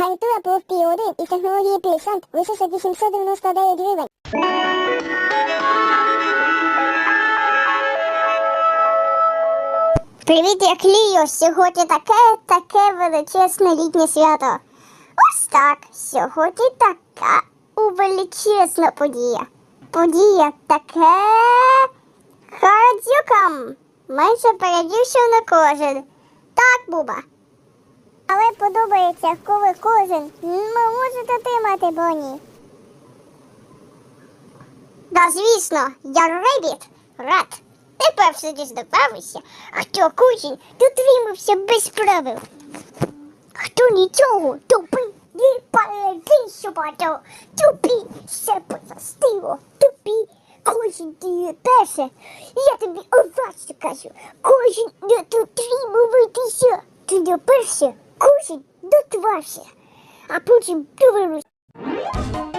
Гарнітура по FP1 із технології P-Sand лише 899 гривень. Привіт, я Кліо. Сьогодні таке таке величезне літнє свято. Ось так. Сьогодні така величезна подія. Подія таке харадзюкам. Майже передівшив на кожен. Так, Буба. Але подобається, коли кожен може дотримати броні. Да, звісно, я Ребіт. Рад. Тепер все дізнавався, хто кожен дотримався без правил. Хто нічого, тупий, не передишувато, тупі, все позастило, тупі, кожен діє перше. Я тобі уважно кажу, кожен не дотримуватися. Ти не перше, кожен дотвався, а потім довернувся.